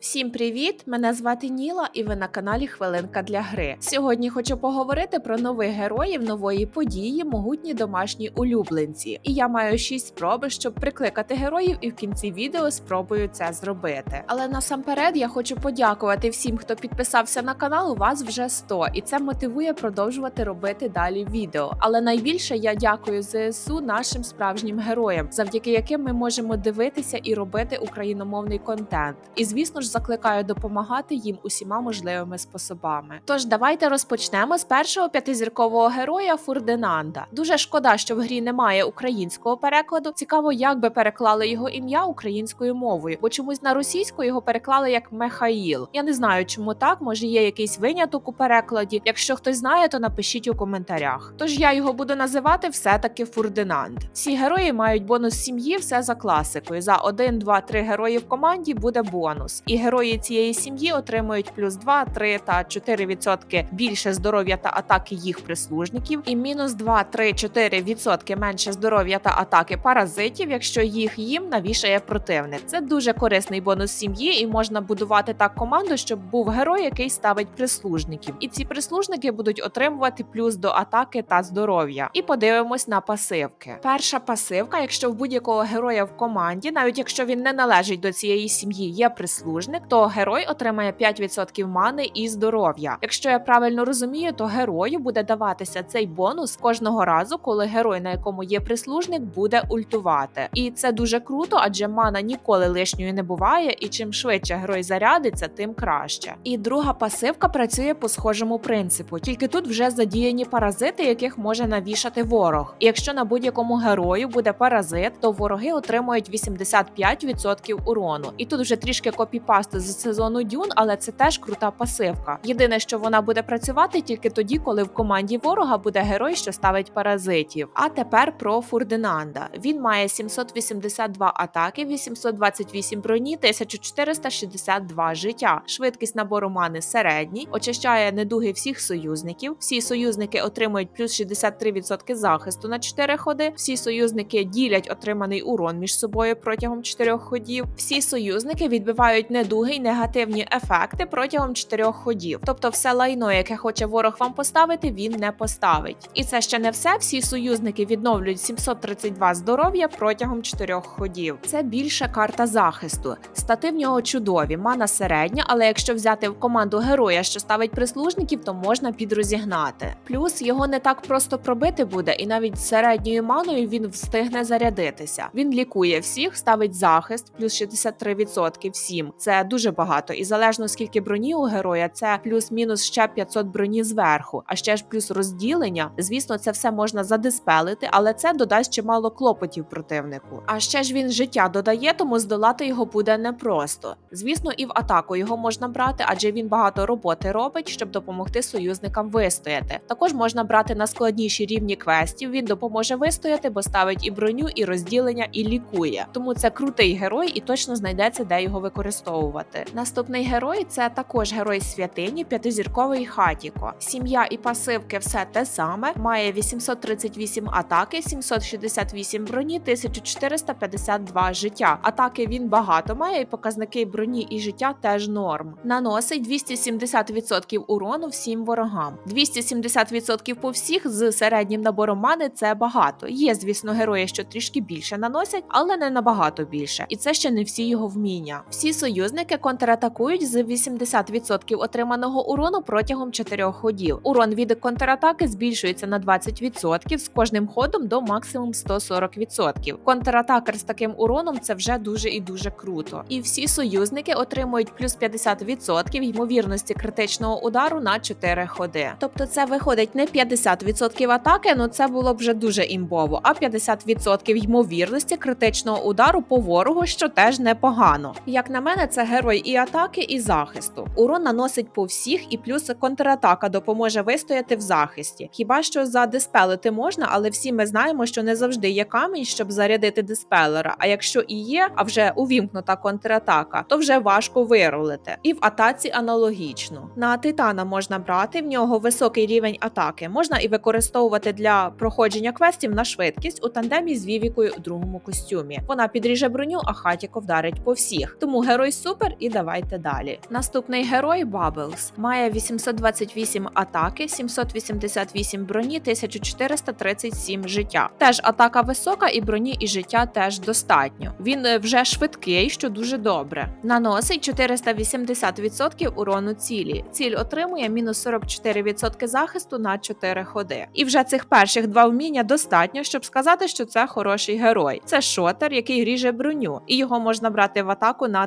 Всім привіт! Мене звати Ніла, і ви на каналі Хвилинка для гри. Сьогодні хочу поговорити про нових героїв нової події, могутні домашні улюбленці. І я маю 6 спроби, щоб прикликати героїв, і в кінці відео спробую це зробити. Але насамперед я хочу подякувати всім, хто підписався на канал. У вас вже 100, і це мотивує продовжувати робити далі відео. Але найбільше я дякую ЗСУ нашим справжнім героям, завдяки яким ми можемо дивитися і робити україномовний контент. І звісно ж закликаю допомагати їм усіма можливими способами. Тож давайте розпочнемо з першого п'ятизіркового героя Фурдинанда. Дуже шкода, що в грі немає українського перекладу. Цікаво, як би переклали його ім'я українською мовою, бо чомусь на російську його переклали як Михаїл. Я не знаю, чому так. Може є якийсь виняток у перекладі. Якщо хтось знає, то напишіть у коментарях. Тож я його буду називати все-таки Фурдинанд. Всі герої мають бонус сім'ї, все за класикою. За 1, 2, 3 герої в команді буде бонус. І герої цієї сім'ї отримують плюс 2, 3 та 4% більше здоров'я та атаки їх прислужників, і мінус 2, 3, 4% менше здоров'я та атаки паразитів, якщо їх їм навішає противник. Це дуже корисний бонус сім'ї, і можна будувати так команду, щоб був герой, який ставить прислужників. І ці прислужники будуть отримувати плюс до атаки та здоров'я. І подивимось на пасивки. Перша пасивка, якщо в будь-якого героя в команді, навіть якщо він не належить до цієї сім'ї, є прислужник, то герой отримає 5% мани і здоров'я. Якщо я правильно розумію, то герою буде даватися цей бонус кожного разу, коли герой, на якому є прислужник, буде ультувати. І це дуже круто, адже мана ніколи лишньою не буває, і чим швидше герой зарядиться, тим краще. І друга пасивка працює по схожому принципу, тільки тут вже задіяні паразити, яких може навішати ворог. І якщо на будь-якому герою буде паразит, то вороги отримують 85% урону. І тут вже трішки копіпасти з сезону Дюн, але це теж крута пасивка. Єдине, що вона буде працювати тільки тоді, коли в команді ворога буде герой, що ставить паразитів. А тепер про Фурдинанда. Він має 782 атаки, 828 броні, 1462 життя. Швидкість набору мани середній, очищає недуги всіх союзників. Всі союзники отримують плюс 63% захисту на 4 ходи. Всі союзники ділять отриманий урон між собою протягом 4 ходів. Всі союзники відбивають недуги й негативні ефекти протягом 4 ходів. Тобто, все лайно, яке хоче ворог вам поставити, він не поставить. І це ще не все. Всі союзники відновлюють 732 здоров'я протягом 4 ходів. Це більша карта захисту. Стати в нього чудові, мана середня, але якщо взяти в команду героя, що ставить прислужників, то можна підрозігнати. Плюс його не так просто пробити буде, і навіть середньою маною він встигне зарядитися. Він лікує всіх, ставить захист, плюс 63% всім. Це дуже багато. І залежно скільки броні у героя, це плюс-мінус ще 500 броні зверху, а ще ж плюс розділення. Звісно, це все можна задиспелити, але це додасть чимало клопотів противнику. А ще ж він життя додає, тому здолати його буде непросто. Звісно, і в атаку його можна брати, адже він багато роботи робить, щоб допомогти союзникам вистояти. Також можна брати на складніші рівні квестів. Він допоможе вистояти, бо ставить і броню, і розділення, і лікує. Тому це крутий герой, і точно знайдеться, де його використовувати. Наступний герой це також герой святині, п'ятизірковий хатіко. Сім'я і пасивки все те саме. Має 838 атаки, 768 броні, 1452 життя. Атаки він багато має, і показники броні і життя теж норм. Наносить 270% урону всім ворогам. 270% по всіх з середнім набором мани це багато. Є, звісно, герої, що трішки більше наносять, але не набагато більше. І це ще не всі його вміння. Всі союзники контратакують з 80% отриманого урону протягом 4 ходів. Урон від контратаки збільшується на 20% з кожним ходом до максимум 140%. Контратакер з таким уроном це вже дуже і дуже круто. І всі союзники отримують плюс 50% ймовірності критичного удару на 4 ходи. Тобто це виходить не 50% атаки, ну це було б вже дуже імбово, а 50% ймовірності критичного удару по ворогу, що теж непогано. Як на мене, це герой і атаки, і захисту. Урон наносить по всіх, і плюс контратака допоможе вистояти в захисті. Хіба що задиспелити можна, але всі ми знаємо, що не завжди є камінь, щоб зарядити диспелера. А якщо і є, а вже увімкнута контратака, то вже важко вирулити. І в атаці аналогічно. На титана можна брати, в нього високий рівень атаки. Можна і використовувати для проходження квестів на швидкість у тандемі з Вівікою у другому костюмі. Вона підріже броню, а хатіко вдарить по всіх. Тому герой супер і давайте далі. Наступний герой Bubbles має 828 атаки, 788 броні, 1437 життя. Теж атака висока, і броні і життя теж достатньо. Він е, вже швидкий, що дуже добре. Наносить 480% урону цілі. Ціль отримує мінус 44% захисту на 4 ходи. І вже цих перших два вміння достатньо, щоб сказати, що це хороший герой. Це шотер, який ріже броню, і його можна брати в атаку на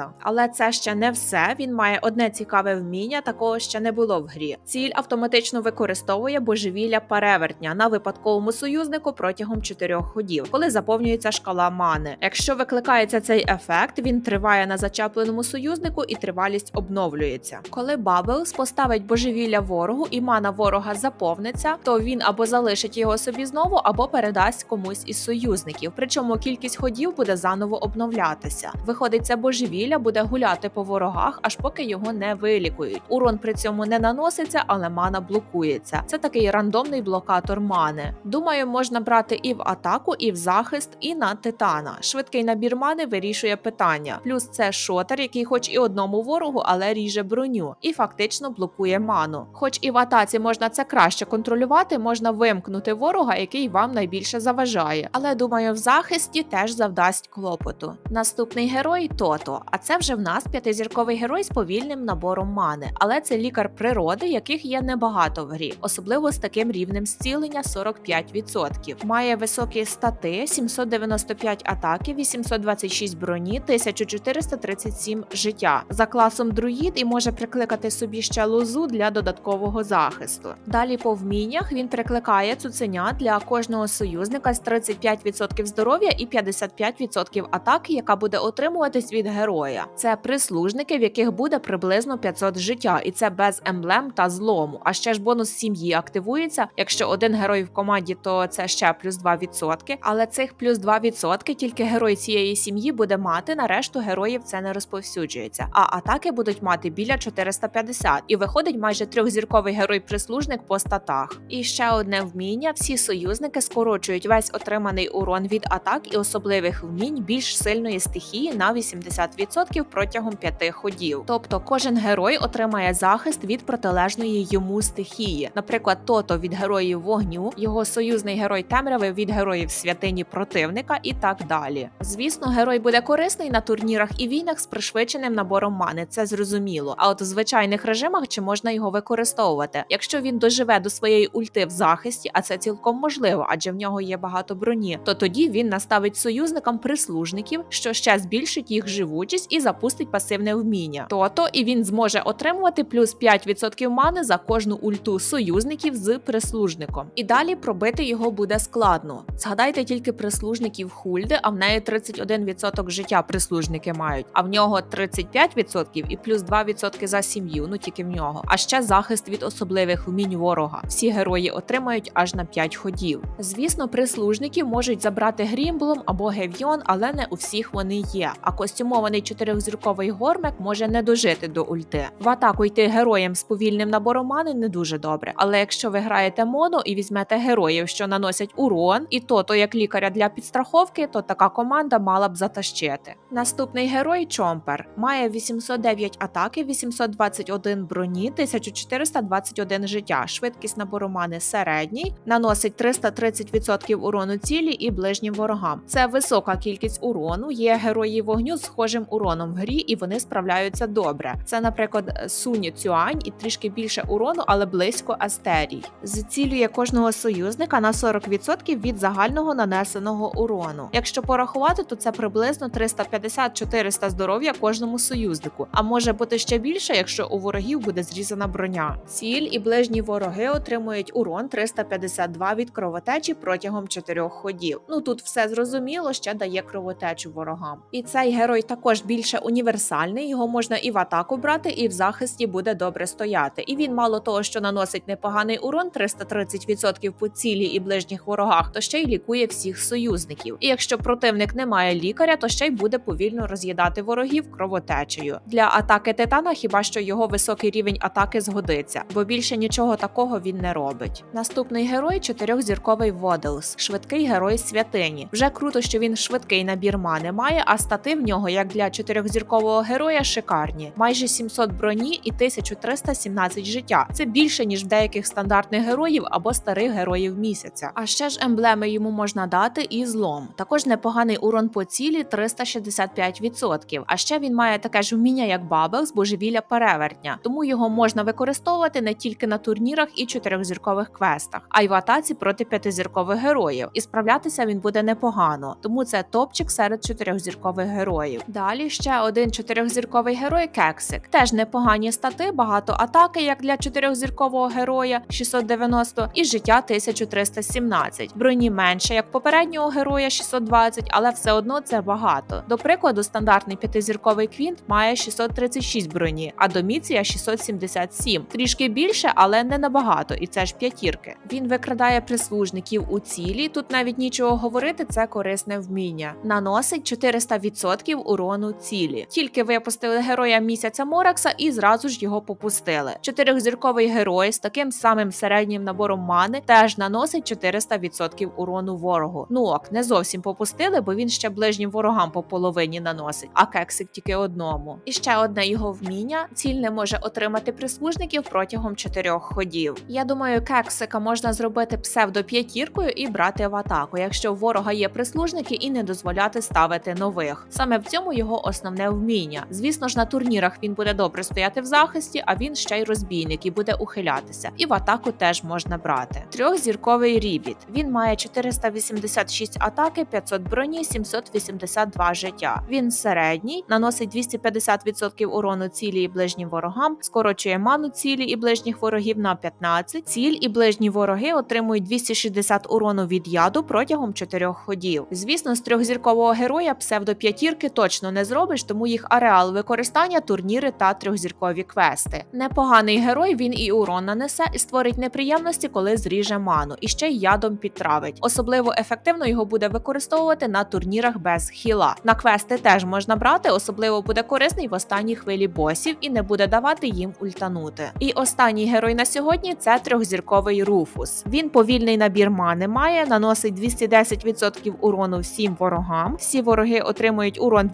титана. Але це ще не все. Він має одне цікаве вміння, такого ще не було в грі. Ціль автоматично використовує божевілля перевертня на випадковому союзнику протягом 4 ходів, коли заповнюється шкала мани. Якщо викликається цей ефект, він триває на зачепленому союзнику і тривалість обновлюється. Коли Баблс поставить божевілля ворогу і мана ворога заповниться, то він або залишить його собі знову, або передасть комусь із союзників. Причому кількість ходів буде заново обновлятися. Виходить, це божевілля буде гуляти по ворогах, аж поки його не вилікують. Урон при цьому не наноситься, але мана блокується. Це такий рандомний блокатор мани. Думаю, можна брати і в атаку, і в захист, і на титана. Швидкий набір мани вирішує питання. Плюс це шотер, який, хоч і одному ворогу, але ріже броню і фактично блокує ману. Хоч і в атаці можна це краще контролювати, можна вимкнути ворога, який вам найбільше заважає. Але думаю, в захисті теж завдасть клопоту. Наступний герой Тото. А це вже в нас п'ятизірковий герой з повільним набором мани, але це лікар природи, яких є небагато в грі, особливо з таким рівнем зцілення 45%. Має високі стати, 795 атаки, 826 броні, 1437 життя. За класом друїд і може прикликати собі ще лозу для додаткового захисту. Далі по вміннях він прикликає цуценя для кожного союзника з 35% здоров'я і 55% атаки, яка буде отримуватись від героя. Це прислужники, в яких буде приблизно 500 життя, і це без емблем та злому. А ще ж бонус сім'ї активується. Якщо один герой в команді, то це ще плюс 2%. Але цих плюс 2% тільки герой цієї сім'ї буде мати. На решту героїв це не розповсюджується. А атаки будуть мати біля 450. І виходить майже трьохзірковий герой-прислужник по статах. І ще одне вміння: всі союзники скорочують весь отриманий урон від атак і особливих вмінь більш сильної стихії на 80% протягом 5 ходів. Тобто кожен герой отримає захист від протилежної йому стихії. Наприклад, тото від героїв вогню, його союзний герой темряви від героїв святині противника і так далі. Звісно, герой буде корисний на турнірах і війнах з пришвидшеним набором мани, це зрозуміло. А от в звичайних режимах чи можна його використовувати? Якщо він доживе до своєї ульти в захисті, а це цілком можливо, адже в нього є багато броні, то тоді він наставить союзникам прислужників, що ще збільшить їх живучість і запустить пасивне вміння. То-то і він зможе отримувати плюс 5% мани за кожну ульту союзників з прислужником. І далі пробити його буде складно. Згадайте тільки прислужників Хульди, а в неї 31% життя прислужники мають, а в нього 35% і плюс 2% за сім'ю. Ну тільки в нього. А ще захист від особливих вмінь ворога. Всі герої отримають аж на 5 ходів. Звісно, прислужники можуть забрати Грімблом або Гевйон, але не у всіх вони є. А костюмований чотирьохзірковий гормек може не дожити до ульти. В атаку йти героєм з повільним набором мани не дуже добре. Але якщо ви граєте моно і візьмете героїв, що наносять урон, і то то як лікаря для підстраховки, то така команда мала б затащити. Наступний герой Чомпер має 809 атаки, 821 броні, 1421 життя. Швидкість набору мани середній, наносить 330% урону цілі і ближнім ворогам. Це висока кількість урону. Є герої вогню з схожим уроном в грі, і вони справляються добре. Це, наприклад, Суні Цюань і трішки більше урону, але близько Астерій. Зцілює кожного союзника на 40% від загального нанесеного урону. Якщо порахувати, то це приблизно 350-400 здоров'я кожному союзнику, а може бути ще більше, якщо у ворогів буде зрізана броня. Ціль і ближні вороги отримують урон 352 від кровотечі протягом 4 ходів. Ну тут все зрозуміло, ще дає кровотечу ворогам. І цей герой також більше універсальний. Його можна і в атаку брати, і в захисті буде добре стояти. І він мало того, що наносить непоганий урон 330% по цілі і ближніх ворогах, то ще й лікує всіх союзників. І якщо противник не має лікаря, то ще й буде повільно роз'їдати ворогів кровотечею. Для атаки титана хіба що його високий рівень атаки згодиться, бо більше нічого такого він не робить. Наступний герой чотирьохзірковий Воделс, швидкий герой святині. Вже круто, що він швидкий набір мани має, а стати в нього як для чотирьохзіркового героя шикарні: майже 700 броні і 1317 життя. Це більше ніж в деяких стандартних героїв або старих героїв місяця. А ще ж емблеми йому можна дати і злом. Також непоганий урон по цілі 365%. А ще він має таке ж вміння, як Бабелс, божевілля перевертня, тому його можна використовувати не тільки на турнірах і чотирьохзіркових квестах, а й в атаці проти п'ятизіркових героїв. І справлятися він буде непогано, тому це топчик серед чотирьохзіркових героїв. Далі ще один чотирьохзірковий герой Кексик. Теж непогані стати, багато атаки, як для чотирьохзіркового героя 690 і життя 1317. Броні менше, як попереднього героя 620, але все одно це багато. До прикладу, стандартний п'ятизірковий квінт має 636 броні, а доміція 677. Трішки більше, але не набагато, і це ж п'ятірки. Він викрадає прислужників у цілі. Тут навіть нічого говорити, це корисне вміння. Наносить 400% урону цілі. Тільки випустили героя місяця Моракса і зразу ж його попустили. Чотирьохзірковий герой з таким самим середнім набором мани теж наносить 400% урону ворогу. Ну ок, не зовсім попустили, бо він ще ближнім ворогам по половині наносить, а кексик тільки одному. І ще одне його вміння: ціль не може отримати прислужників протягом чотирьох ходів. Я думаю, кексика можна зробити псевдоп'ятіркою і брати в атаку, якщо у ворога є прислужники, і не дозволяти ставити нових. Саме в цьому його основне вміння. Звісно ж, на турнірах він буде добре стояти в захисті, а він ще й розбійник і буде ухилятися. І в атаку теж можна брати. Трьохзірковий рібіт. Він має 486 атаки, 500 броні, 782 життя. Він середній, наносить 250% урону цілі і ближнім ворогам, скорочує ману цілі і ближніх ворогів на 15. Ціль і ближні вороги отримують 260 урону від яду протягом 4 ходів. Звісно, з трьохзіркового героя псевдоп'ятірки точно не зробиш, тому їх ареал використання турніри та трьохзіркові квести. Непоганий герой, він і урон нанесе і створить неприємності, коли зріже ману, і ще й ядом підтравить. Особливо ефективно його буде використовувати на турнірах без хіла. На квести теж можна брати, особливо буде корисний в останній хвилі босів і не буде давати їм ультанути. І останній герой на сьогодні це трьохзірковий Руфус. Він повільний набір мани має, наносить 210% урону всім ворогам. Всі вороги отримують урон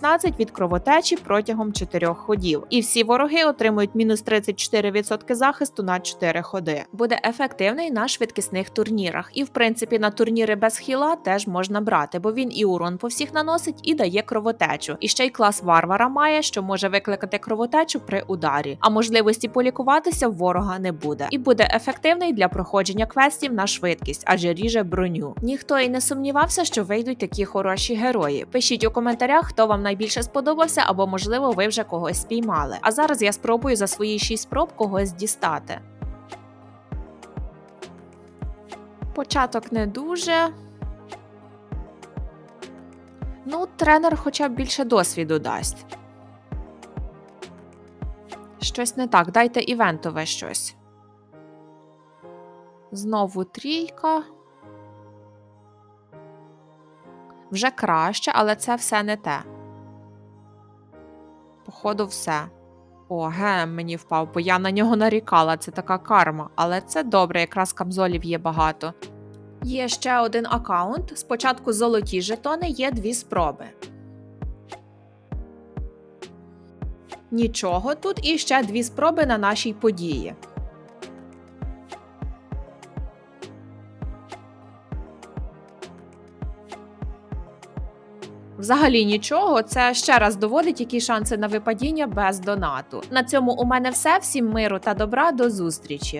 216 від кровотечі протягом 4 ходів. І всі вороги отримують мінус 34% захисту на 4 ходи. Буде ефективний на швидкісних турнірах. І в принципі на турніри без хіла теж можна брати, бо він і урон по всіх наносить, і дає кровотечу. І ще й клас варвара має, що може викликати кровотечу при ударі. А можливості полікуватися в ворога не буде. І буде ефективний для проходження квестів на швидкість, адже ріже броню. Ніхто і не сумнівався, що вийдуть такі хороші герої. Пишіть у коментарях, хто вам найбільше сподобався, або можливо ви вже когось спіймали. А зараз я спробую за свої 6 спроб когось дістати. Початок не дуже. Ну, тренер хоча б більше досвіду дасть. Щось не так. Дайте івентове щось. Знову трійка. Вже краще, але це все не те. Походу, все. О, гем мені впав, бо я на нього нарікала. Це така карма. Але це добре, якраз камзолів є багато. Є ще один аккаунт. Спочатку золоті жетони є дві спроби. Нічого тут і ще дві спроби на нашій події. Взагалі нічого, це ще раз доводить, які шанси на випадіння без донату. На цьому у мене все. Всім миру та добра. До зустрічі.